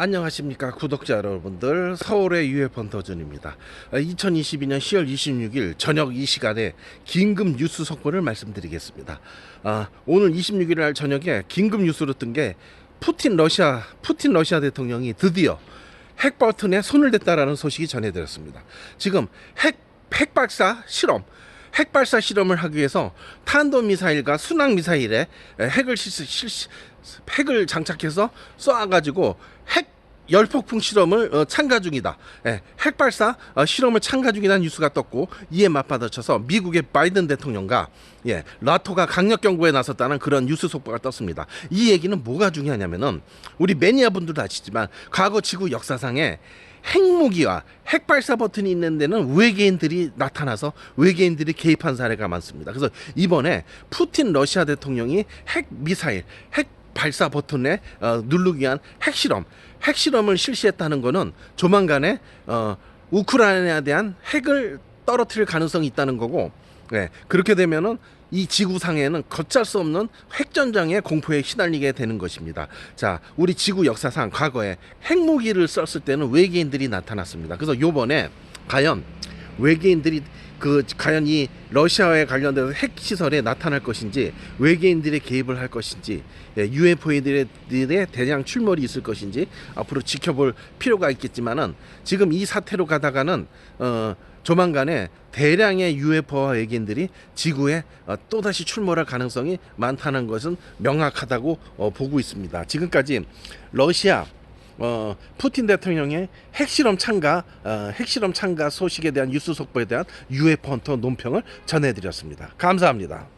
안녕하십니까 구독자 여러분들. 서울의 UFO 터전입니다. 2022년 10월 26일 저녁 이 시간에 긴급 뉴스 속보를 말씀드리겠습니다. 아, 오늘 26일 날 저녁에 긴급 뉴스로 뜬 게 푸틴 러시아 푸틴 러시아 대통령이 드디어 핵 버튼에 손을 댔다라는 소식이 전해드렸습니다. 지금 핵 핵발사 실험 핵 발사 실험을 하기 위해서 탄도 미사일과 순항 미사일에 핵을 실시, 실시, 핵을 장착해서 쏘아가지고 핵 열폭풍 실험을 어, 참가 중이다. 예, 핵 발사 어, 실험을 참가 중이라는 뉴스가 떴고 이에 맞받아쳐서 미국의 바이든 대통령과 예, 라토가 강력 경고에 나섰다는 그런 뉴스 속보가 떴습니다. 이 얘기는 뭐가 중요하냐면은 우리 매니아 분들도 아시지만 과거 지구 역사상에 핵무기와 핵 발사 버튼이 있는 데는 외계인들이 나타나서 외계인들이 개입한 사례가 많습니다. 그래서 이번에 푸틴 러시아 대통령이 핵 미사일, 핵 발사 버튼에 어, 누르기 위한 핵실험, 핵실험을 실시했다는 것은 조만간에 어, 우크라이나에 대한 핵을 떨어뜨릴 가능성이 있다는 거고, 네, 그렇게 되면은 이 지구상에는 걷잡을 수 없는 핵전장의 공포에 휘날리게 되는 것입니다. 자, 우리 지구 역사상 과거에 핵무기를 썼을 때는 외계인들이 나타났습니다. 그래서 요번에 과연 외계인들이 그 과연 이 러시아에 관련돼서 핵 시설에 나타날 것인지 외계인들의 개입을 할 것인지 UFO들의 대량 출몰이 있을 것인지 앞으로 지켜볼 필요가 있겠지만은 지금 이 사태로 가다가는 어 조만간에 대량의 UFO와 외계인들이 지구에 어, 또다시 출몰할 가능성이 많다는 것은 명확하다고 어, 보고 있습니다. 지금까지 러시아 어, 푸틴 대통령의 핵실험 참가, 어, 핵실험 참가 소식에 대한 뉴스 속보에 대한 UFO 헌터 논평을 전해드렸습니다. 감사합니다.